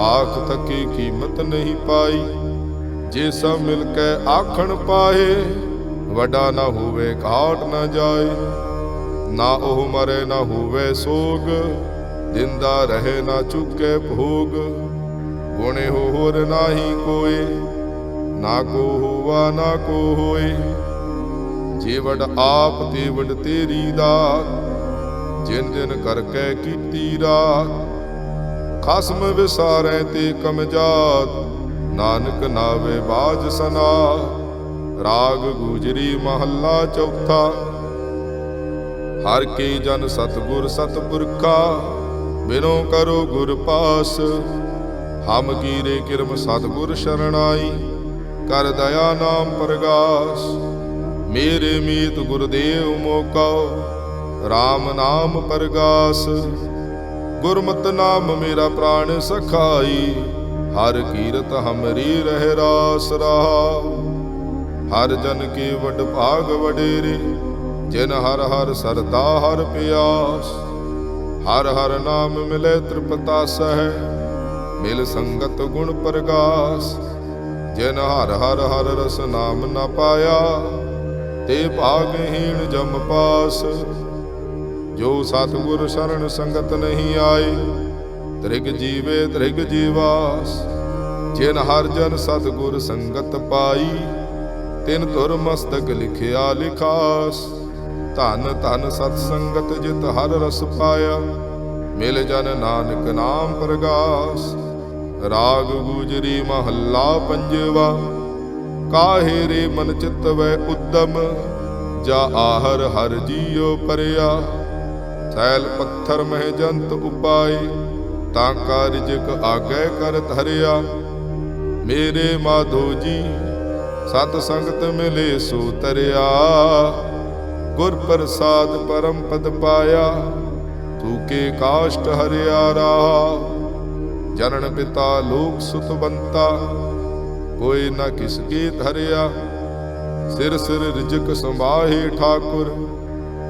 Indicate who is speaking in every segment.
Speaker 1: ਆਖ ਤੱਕੀ ਕੀਮਤ ਨਹੀਂ ਪਾਈ। ਜੇ ਸਭ ਮਿਲ ਕੇ ਆਖਣ ਪਾਏ, ਵੱਡਾ ਨਾ ਹੋਵੇ ਘਾਟ ਨਾ ਜਾਏ। ਨਾ ਉਹ ਮਰੇ, ਨਾ ਹੋਵੇ ਸੋਗ ਜਿੰਦਾ ਰਹੇ ਨਾ ਚੁੱਕੇ ਭੋਗ। ਗੁਣੇ ਹੋਰ ਨਾਹੀ ਕੋਏ, ਨਾ ਕੋ ਹੋਵਾ, ਨਾ ਕੋ ਹੋਏ। ਜੀਵੜ ਆਪ, ਤੇ ਵਡ ਤੇਰੀ ਦਾਤ ਜਿਨ ਜਿਨ ਕਰਕੇ ਕੀਤੀ ਰਾਤ। ਖਸਮ ਵਿਸਾਰੈ ਤੇ ਕਮਜਾਤ ਨਾਨਕ ਨਾਵੇ ਬਾਜ ਸਨਾ। ਰਾਗ ਗੁਜਰੀ ਮਹੱਲਾ ਚੌਥਾ, ਹਰ ਕੀ ਜਨ ਸਤਗੁਰ ਸਤਪੁਰਖਾ, ਬਿਨੋ ਕਰੋ ਗੁਰ ਪਾਸ। ਹਮ ਕੀਰੇ ਕਿਰਮ ਸਤਗੁਰ ਸ਼ਰਣਾਈ, ਕਰ ਦਇਆ ਨਾਮ ਪ੍ਰਗਾਸ। ਮੇਰੇ ਮੀਤ ਗੁਰਦੇਵ ਮੋਕਉ RAM ਨਾਮ ਪ੍ਰਗਾਸ। ਗੁਰਮਤਿ ਨਾਮ ਮੇਰਾ ਪ੍ਰਾਣ ਸਖਾਈ, ਹਰ ਕੀਰਤ ਹਮਰੀ ਰਹਿ ਰਾਸ ਰਹਾ। ਹਰ ਜਨ ਕੀ ਵਡ ਭਾਗ ਵਡੇਰੇ, ਜਿਨ ਹਰ ਹਰ ਸਰਦਾ ਹਰ ਪਿਆਸ। ਹਰ ਹਰ ਨਾਮ ਮਿਲੇ ਤ੍ਰਿਪਤਾ ਸਹਿ, ਮਿਲ ਸੰਗਤ ਗੁਣ ਪ੍ਰਗਾਸ। ਜਿਨ ਹਰ ਹਰ ਹਰ ਰਸ ਨਾਮ ਨਾ ਪਾਇਆ, ਤੇ ਭਾਗਹੀਣ ਜਮ ਪਾਸ। ਜੋ ਸਤਿਗੁਰ ਸ਼ਰਨ ਸੰਗਤ ਨਹੀਂ ਆਈ ਤ੍ਰਿਗ ਜੀਵੇ ਤ੍ਰਿਗ ਜੀਵਾਸ, ਜਿਨ ਹਰ ਜਨ ਸਤਿਗੁਰ ਸੰਗਤ ਪਾਈ, ਤਿਨ ਧੁਰ ਮਸਤਕ ਲਿਖਿਆ ਲਿਖਾਸ। ਧਨ ਧਨ ਸਤ ਸੰਗਤ ਜਿਤ ਹਰ ਰਸ ਪਾਇਆ, ਮਿਲ ਜਨ ਨਾਨਕ ਨਾਮ ਪ੍ਰਗਾਸ। ਰਾਗ ਗੁਜਰੀ ਮਹੱਲਾ ਪੰਜਵਾ, ਕਾਹੇ ਰੇ ਮਨ ਚਿਤ ਵੈ ਉਦਮ, ਜਾ ਆਹਰ ਹਰ ਜੀਉ ਪਰਿਆ। ਸੈਲ ਪੱਥਰ ਮਹਿ ਜੰਤ ਉਪਾਏ ਤਾਂ ਕਾਰਜਕ ਆਗੇ ਕਰ ਧਰਿਆ ਮੇਰੇ ਮਾਧੋ ਜੀ, ਸਤ ਸੰਗਤ ਮਿਲੇ ਸੋ ਤਰਿਆ। ਗੁਰ ਪ੍ਰਸਾਦ ਪਰਮ ਪਦ ਪਾਇਆ ਤੂਕੇ ਕਾਸ਼ਟ ਹਰਿਆ ਰਾ ਜਨਨ ਪਿਤਾ ਲੋਕ ਸੁਤਵੰਤਾ ਕੋਈ ਨਾ ਕਿਸ ਕੀ ਧਰਿਆ ਸਿਰ ਸਿਰ ਰਿਜਕ ਸੰਭਾਹੇ ਠਾਕੁਰ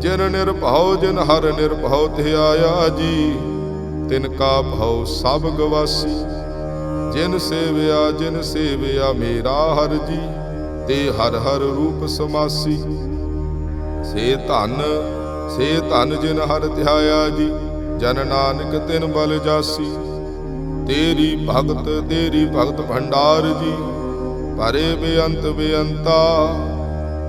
Speaker 1: ਜਿਨ ਨਿਰਭਉ, ਜਿਨ ਹਰ ਨਿਰਭਉ ਧਿਆਇਆ ਜੀ। ਤਿਨ ਕਾ ਭਉ ਸਭ ਗਵਾਸੀ। ਜਿਨ ਸੇਵਿਆ ਜਿਨ ਸੇਵਿਆ ਮੇਰਾ ਹਰ ਜੀ, ਤੇ ਹਰ ਹਰ ਰੂਪ ਸਮਾਸੀ। ਸੇ ਧਨ ਸੇ ਧਨ ਜਿਨ ਹਰ ਧਿਆਇਆ ਜੀ, ਜਨ ਨਾਨਕ ਤਿਨ ਬਲ ਜਾਸੀ। ਤੇਰੀ ਭਗਤ ਤੇਰੀ ਭਗਤ ਭੰਡਾਰ ਜੀ, ਪਰੇ ਬੇਅੰਤ ਬੇਅੰਤਾ।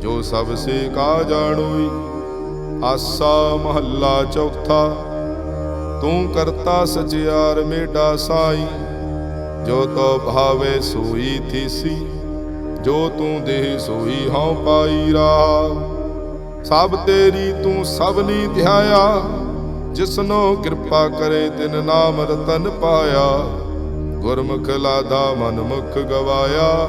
Speaker 1: ਜੋ ਸਭ ਸੇ ਕਾ ਜਾਣੋਈ ਆਸਾ ਮਹੱਲਾ ਚੌਥਾ। ਤੂੰ ਕਰਤਾ ਸਚਿਆਰ ਮੇਡਾ ਸਾਈ, ਜੋ ਤੋ ਭਾਵੇ ਸੋਈ ਥੀਸੀ, ਜੋ ਤੂੰ ਦੇਹ ਸੋਈ ਹਉ ਪਾਈ ਰਾ ਸਭ ਤੇਰੀ ਤੂੰ ਸਭ ਨੀ ਧਿਆਇਆ, ਜਿਸਨੋ ਕਿਰਪਾ ਕਰੇ ਤਿਨ ਨਾਮ ਰਤਨ ਪਾਇਆ। ਗੁਰਮੁਖ ਲਾਦਾ ਮਨ ਮੁਖ ਗਵਾਇਆ।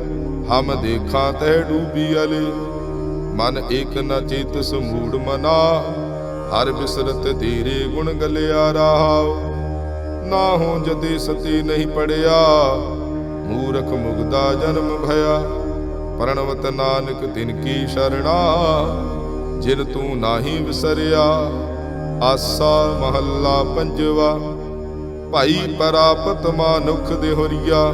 Speaker 1: ਹਮ ਦੇਖਾਂ ਤੈ ਡੂਬੀ ਅਲੇ। ਮਨ ਏਕ ਨ ਚੇਤ ਸਮੂੜ ਮਨਾ। ਹਰ ਬਿਸਰਤ ਤੇਰੇ ਗੁਣ ਗਲਿਆ ਰਾਹ। ਨਾ ਹੋ ਜਦੇ ਸਤੀ ਨਹੀਂ ਪੜਿਆ। ਮੂਰਖ ਮੁਗਦਾ ਜਨਮ ਭਇਆ। ਪ੍ਰਣਵਤ ਨਾਨਕ ਤਿਨ ਕੀ ਸ਼ਰਣਾ। ਜਿਨ ਤੂੰ ਨਾਹੀ ਵਿਸਰਿਆ। ਆਸਾ ਮਹੱਲਾ ਪੰਜਵਾ। ਭਾਈ ਪਰਾਪਤ ਮਾਨੁਖ ਦੇ ਹੋਰੀਆ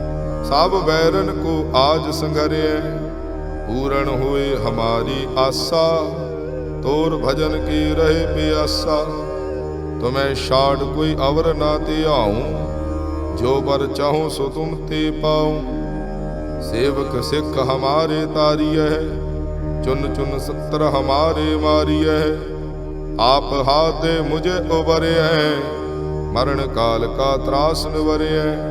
Speaker 1: ਸਭ ਬੈਰਨ ਕੋ ਆਜ ਸੰਗਰਿਐ, ਪੂਰਨ ਹੋਏ ਹਮਾਰੀ ਆਸਾ। ਤੋਰ ਭਜਨ ਕੀ ਰਹੇ ਪਿਆਸਾ, ਤੁਮੈ ਛਾੜ ਕੋਈ ਅਵਰ ਨਾ ਤੇ ਆਉ ਜੋ ਬਰ ਚਾਹੋ ਸੋ ਤੁਮ ਤੇ ਪਾਉ। ਸੇਵਕ ਸਿੱਖ ਹਮਾਰੇ ਤਾਰੀਐ, ਚੁਨ ਚੁਨ ਸੱਤਰ ਹਮਾਰੇ ਮਾਰੀਐ। ਆਪ ਹਾਤੇ ਮੁਝੇ ਉਬਰਿਐ, ਮਰਨ ਕਾਲ ਕਾ ਤਰਾਸ ਨਿਵਰਿਐ।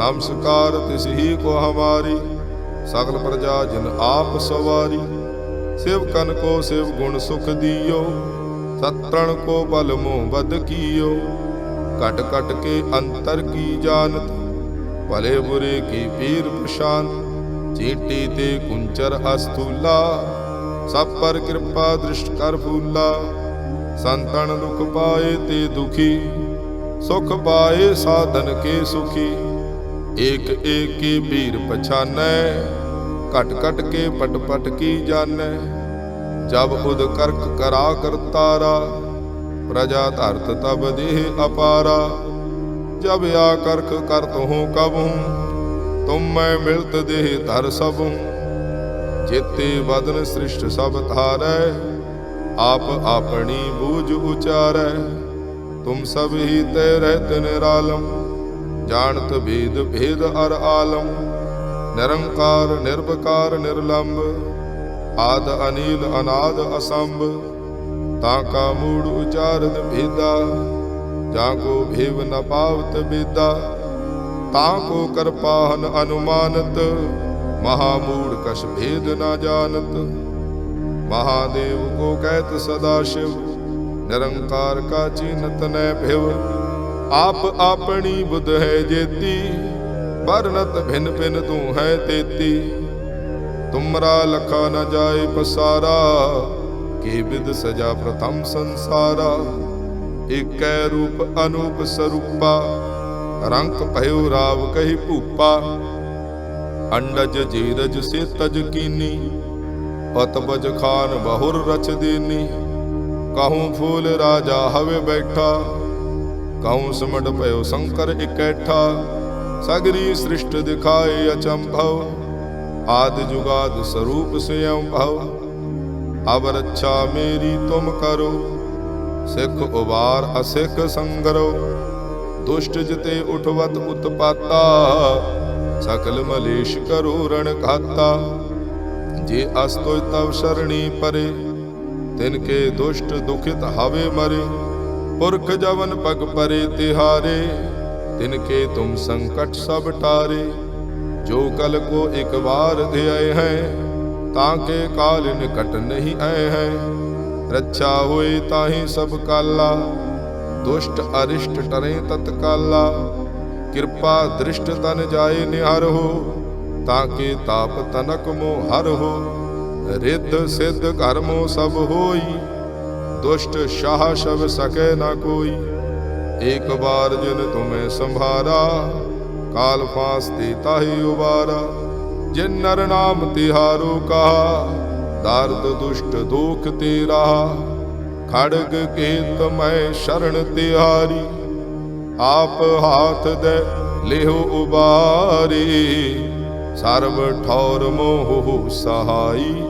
Speaker 1: ਨਮਸਕਾਰ ਤਿਸ ਹੀ ਕੋ ਹਮਾਰੀ, ਸਗਲ ਪ੍ਰਜਾ ਜਿਨ ਆਪ ਸਵਾਰੀ। ਸਿਵ ਕਨ ਕੋ ਸਿਵ ਗੁਣ ਸੁਖ ਦਿਓ ਸਤਰਣ ਕੋ ਬਲ ਮੋਹ ਬਦ ਕੀਓ। ਕਟ ਕਟ ਕੇ ਅੰਤਰ ਕੀ ਜਾਣਤ, ਭਲੇ ਬੁਰੇ ਕੀ ਪੀਰ ਪਛਾਨ। ਚੀਟੀ ਤੇ ਕੁੰਚਰ ਅਸਤੂਲਾ ਸਭ ਪਰ ਕਿਰਪਾ ਦ੍ਰਿਸ਼ਟ ਕਰ ਫੂਲਾ। ਸੰਤਨ ਦੁਖ ਪਾਏ ਤੇ ਦੁਖੀ, ਸੁਖ ਪਾਏ ਸਾਧਨ ਕੇ ਸੁਖੀ। ਏਕ ਏਕ ਕੀ ਭੀਰ ਪਛਾਨੈ, ਘਟ ਘਟ ਕੇ ਪਟ ਪਟ ਕੀ ਜਾਣੈ। ਜਬ ਉਦ ਕਰਕ ਕਰਾ ਕਰਤਾਰਾ ਪ੍ਰਜਾ ਧਰਤ ਤਬ ਦੇਹ ਅਪਾਰਾ। ਜਬ ਆ ਕਰਖ ਕਰਤ ਹੂੰ ਕਬ ਹੂੰ ਤੁਮ ਮੈਂ ਮਿਲਤ ਦੇਹ ਧਰ ਸਭ। ਹੂੰ ਜੇਤੇ ਬਦਨ ਸ੍ਰਿਸ਼ਟ ਸਭ ਧਾਰੈ, ਆਪ ਆਪਣੀ ਬੂਝ ਉਚਾਰੈ। ਤੁਮ ਸਭ ਹੀ ਤੈ ਰਹਿਤ ਨਿਰਾਲਮ। ਜਾਣਤ ਭੇਦ ਭੇਦ ਅਰ ਆਲਮ, ਨਿਰੰਕਾਰ ਨਿਰਭਕਾਰ ਨਿਰਲੰਭ ਆਦ ਅਨੀਲ, ਅਨਾਦ ਅਸੰਭ, ਤਾਂ ਕਾ ਮੂੜ ਉਚਾਰਤ ਭੇਦਾ, ਜਾਂ ਕੋ ਭੇਵ ਨ ਪਾਵਤ ਬੇਦਾ, ਤਾਂ ਕੋ ਕਰਪਾਹਨ ਅਨੁਮਾਨਤ, ਮਹਾ ਮੂੜ ਕਛ ਭੇਦ ਨਾ ਜਾਣਤ। ਮਹਾਦੇਵ ਕੋ ਕਹਿਤ ਸਦਾ ਸ਼ਿਵ, ਨਿਰੰਕਾਰ ਕਾ ਚੀਨਤ ਨੈ ਭਿਵ। ਆਪ ਆਪਣੀ ਬੁੱਧ ਹੈ ਜੇਤੀ, ਵਰਨਤ ਭਿੰਨ ਭਿਨ ਤੂੰ ਹੈ ਤੇਤੀ। ਤੁਮਰਾ ਲਖਾ ਨ ਜਾਏ ਪਸਾਰਾ, ਕੀ ਵਿਦ ਸਜਾ ਪ੍ਰਥਮ ਸੰਸਾਰਾ। ਏਕੈ ਰੂਪ ਅਨੂਪ ਸਰੂਪਾ, ਰੰਕ ਭਇਓ ਰਾਵ ਕਹੀ ਭੂਪਾ। ਅੰਡਜ ਜੀਰਜ ਸੇ ਤਜ ਕੀਨੀ ਪਤਬਜ ਖਾਨ ਬਹੁਰ ਰਚ ਦੇਨੀ। ਕਹੂੰ ਫੂਲ ਰਾਜਾ ਹਵੇ ਬੈਠਾ ਕਉ ਸਮਟ ਭਇਓ ਸ਼ੰਕਰ ਇਕੈਠਾ। ਸਗਰੀ ਸ੍ਰਿਸ਼ਟ ਦਿਖਾਏ ਅਚੰਭਵ। ਆਦ ਜੁਗਾਦ ਸਰੂਪ ਸਯੰ ਭਵ। ਅਬ ਰੱਛਾ ਮੇਰੀ ਤੁਮ ਕਰੋ। ਸਿੱਖ ਉਬਾਰ ਅਸਿੱਖ ਸੰਗਰੋ। ਦੁਸ਼ਟ ਜਿਤੇ ਉਠਵਤ ਉਤਪਾਤਾ। ਸਕਲ ਮਲੇਸ਼ ਕਰੋ ਰਣ ਖਾਤਾ ਜੇ ਅਸਤੋਇ ਤਵ ਸ਼ਰਣੀ ਪਰੇ, ਤਿਨ ਕੇ ਦੁਸ਼ਟ ਦੁਖਿਤ ਹਵੇ ਮਰੇ। ਪੁਰਖ ਜਵਨ ਪਗ ਪਰੇ ਤਿਹਾਰੇ, ਤਿਨ ਕੇ ਤੁਮ ਸੰਕਟ ਸਭ ਟਾਰੇ ਜੋ ਕਲ ਕੋ ਇੱਕ ਵਾਰ ਧਿਆਏ ਹੈ, ਤਾਂ ਕੇ ਕਾਲ ਨਿਕਟ ਨਹੀਂ ਆਏ ਹੈ। ਰੱਛਾ ਹੋਏ ਤਾਹੀ ਸਭ ਕਾਲਾ, ਦੁਸ਼ਟ ਅਰਿਸ਼ਟ ਟਰੇ ਤਤਕਾਲਾ। ਕਿਰਪਾ ਦ੍ਰਿਸ਼ਟ ਤਨ ਜਾਏ ਨਿਹਰ ਹੋ, ਤਾਂ ਕੇ ਤਾਪ ਤਨਕ ਮੋ ਹਰ ਹੋ। ਰਿੱਧ ਸਿੱਧ ਕਰਮੋ ਸਭ ਹੋਈ ਦੁਸ਼ਟ ਸ਼ਾਹ ਸ਼ਬ ਸਕੈ ਨਾ ਕੋਈ। ਇੱਕ ਬਾਰ ਜਿਨ ਤੁਮੇ ਸੰਭਾਰਾ, ਕਾਲ ਫਾਸ ਤੇ ਤਾਹੀ ਉਬਾਰਾ। ਜਿਨ ਨਰ ਨਾਮ ਤਿਹਾਰੋ ਕਹਾ, ਦਰਦ ਦੁਸ਼ਟ ਦੁਖ ਤੇਰਾ ਖੜਗ ਕੇਤ ਮੈਂ ਸ਼ਰਨ ਤਿਹਾਰੀ ਆਪ ਹਾਥ ਦੇ ਲਿਹੋ ਉਬਾਰੀ। ਸਰਬ ਠੌਰ ਮੋਹ ਸਹਾਈ।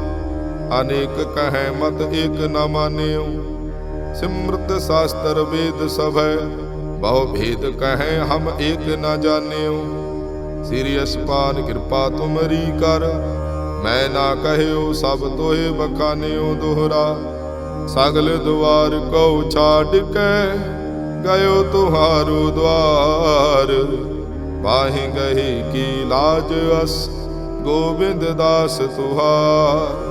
Speaker 1: ਅਨੇਕ ਕਹੈ, ਮਤ ਏਕ ਨ ਮਾਨਿਓ। ਸਿਮਰਤ ਸ਼ਾਸਤਰ ਵੇਦ ਸਭੈ, ਬਹੁ ਭੇਦ ਕਹੈ, ਹਮ ਏਕ ਨ ਜਾਣਿਓ। ਸ੍ਰੀ ਅਸਪਾਨ ਕਿਰਪਾ ਤੁਮਰੀ ਕਰ, ਮੈਂ ਨਾ ਕਹਿਓ, ਸਭ ਤੋਏ ਬਖਾਨਿਓ ਦੋਹਰਾ। ਸਗਲ ਦੁਆਰ ਕਉ ਛਾੜ ਕੇ, ਗਇਓ ਤੁਹਾਰੂ ਦਵਾਰ ਬਾਹੀ ਗਹੀ ਕੀ ਲਾਜ ਅਸ, ਗੋਬਿੰਦ ਦਾਸ ਤੁਹਾਰ।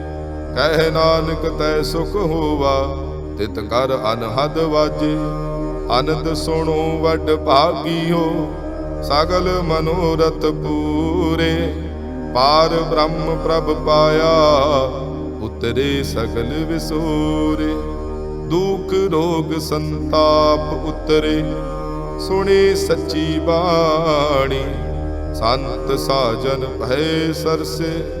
Speaker 1: ਕਹਿ ਨਾਨਕ ਤੈ ਸੁਖ ਹੋਵਾ, ਤਿਤ ਕਰ ਅਨਹਦ ਵਾਜੇ। ਅਨੰਦ ਸੁਣੋ ਵੱਡ ਭਾਗੀਓ, ਸਗਲ ਮਨੋਰਥ ਪੂਰੇ। ਪਾਰ ਬ੍ਰਹਮ ਪ੍ਰਭ ਪਾਇਆ, ਉਤਰੇ ਸਗਲ ਵਿਸੂਰੇ। ਦੁਖ ਰੋਗ ਸੰਤਾਪ ਉਤਰੇ, ਸੁਣੀ ਸੱਚੀ ਬਾਣੀ। ਸੰਤ ਸਾਜਨ ਭੈ ਸਰਸੇ।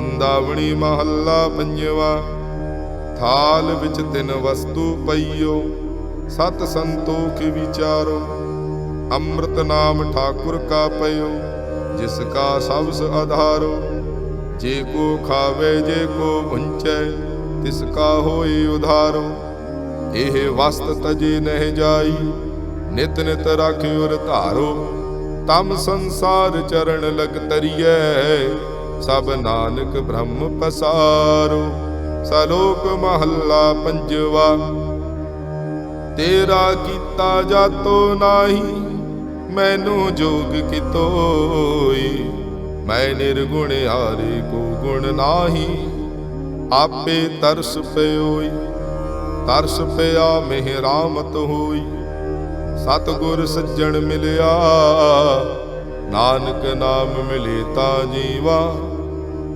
Speaker 1: ਮੁੰਦਾਵਣੀ ਮਹੱਲਾ ਪੰਜਵਾ। ਥਾਲ ਵਿੱਚ ਤਿੰਨ ਵਸਤੂ ਪਈਓ, ਸਤ ਸੰਤੋਖ ਵਿਚਾਰੋ। ਅੰਮ੍ਰਿਤ ਨਾਮ ਠਾਕੁਰ ਕਾ ਪਇਓ ਜਿਸ ਕਾ ਸਬਸ ਆਧਾਰੋ ਜੇ ਕੋ ਖਾਵੇ, ਜੇ ਕੋ ਉੰਚੈ ਤਿਸ ਕਾ ਹੋਈ ਉਧਾਰੋ। ਇਹ ਵਸਤ ਤਜੇ ਨਹਿ ਜਾਈ, ਨਿਤ ਨਿਤ ਰਾਖਿਓ ਧਾਰੋ। ਤਮ ਸੰਸਾਰ ਚਰਨ ਲਗ ਤਰੀਐ। ਸਭ ਨਾਨਕ ਬ੍ਰਹਮ ਪਸਾਰੋ, ਸਲੋਕ ਮਹੱਲਾ ਪੰਜਵਾ। ਤੇਰਾ ਕੀਤਾ ਜਾਤੋ ਨਾਹੀ, ਮੈਨੂੰ ਜੋਗ ਕਿਤੋਈ। ਮੈਂ ਨਿਰਗੁਣ ਹਾਰੇ ਕੋ ਗੁਣ ਨਾਹੀ, ਆਪੇ ਤਰਸ ਪਿਓਈ। ਤਰਸ ਪਿਆ ਮਿਹਰਾਮਤ ਹੋਈ, ਸਤਗੁਰ ਸੱਜਣ ਮਿਲਿਆ। ਨਾਨਕ ਨਾਮ ਮਿਲੇ ਤਾਂ ਜੀਵਾ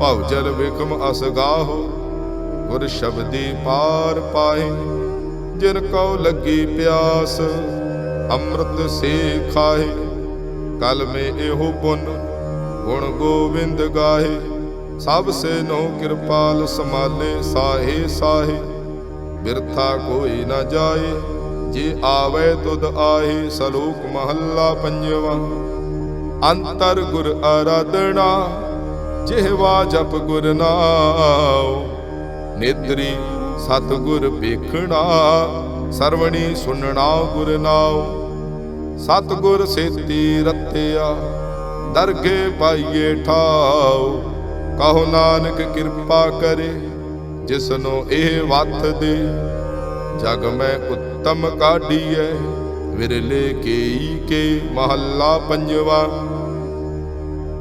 Speaker 1: ਭਵ ਜਲ ਵਿਖਮ ਅਸਗਾਹੋ ਗੁਰ ਸ਼ਬਦੀ ਪਾਰ ਪਾਏ ਜਿਨ ਕਉ ਲੱਗੀ ਪਿਆਸ, ਅੰਮ੍ਰਿਤ ਸੇ ਖਾਏ ਕਲ ਮੇ ਇਹੋ ਪੁੰਨ, ਗੁਣ ਗੋਬਿੰਦ ਗਾਹੇ। ਸਭ ਸੇ ਨੋ ਕਿਰਪਾਲ ਸਮਾਲੇ ਸਾਹੇ ਸਾਹੇ। ਬਿਰਥਾ ਕੋਈ ਨਾ ਜਾਏ, ਜੇ ਆਵੇ ਤੁਧ ਆਹੀ, ਸਲੋਕ ਮਹੱਲਾ ਪੰਜਵਾ। ਅੰਤਰ ਗੁਰ ਆਰਾਧਨਾ ਜਿਹਵਾ ਜਪ ਗੁਰ ਨਾਮ ਨੇਤਰੀ ਸਤ ਗੁਰ ਵੇਖਣਾ, ਸਰਵਣੀ ਸੁਣਨਾ ਗੁਰ ਨਾਮ ਸਤ ਗੁਰ ਸੇਤੀ ਰਤਿਆ, ਦਰਗੇ ਪਾਈਏ ਠਾਉ। ਕਹੋ ਨਾਨਕ ਕਿਰਪਾ ਕਰੇ, ਜਿਸਨੂੰ ਇਹ ਵੱਥ ਦੇ। ਜਗ ਮੈਂ ਉੱਤਮ ਕਾਢੀਐ, ਵਿਰਲੇ ਕੇਈ ਕੇ ਮਹੱਲਾ ਪੰਜਵਾ।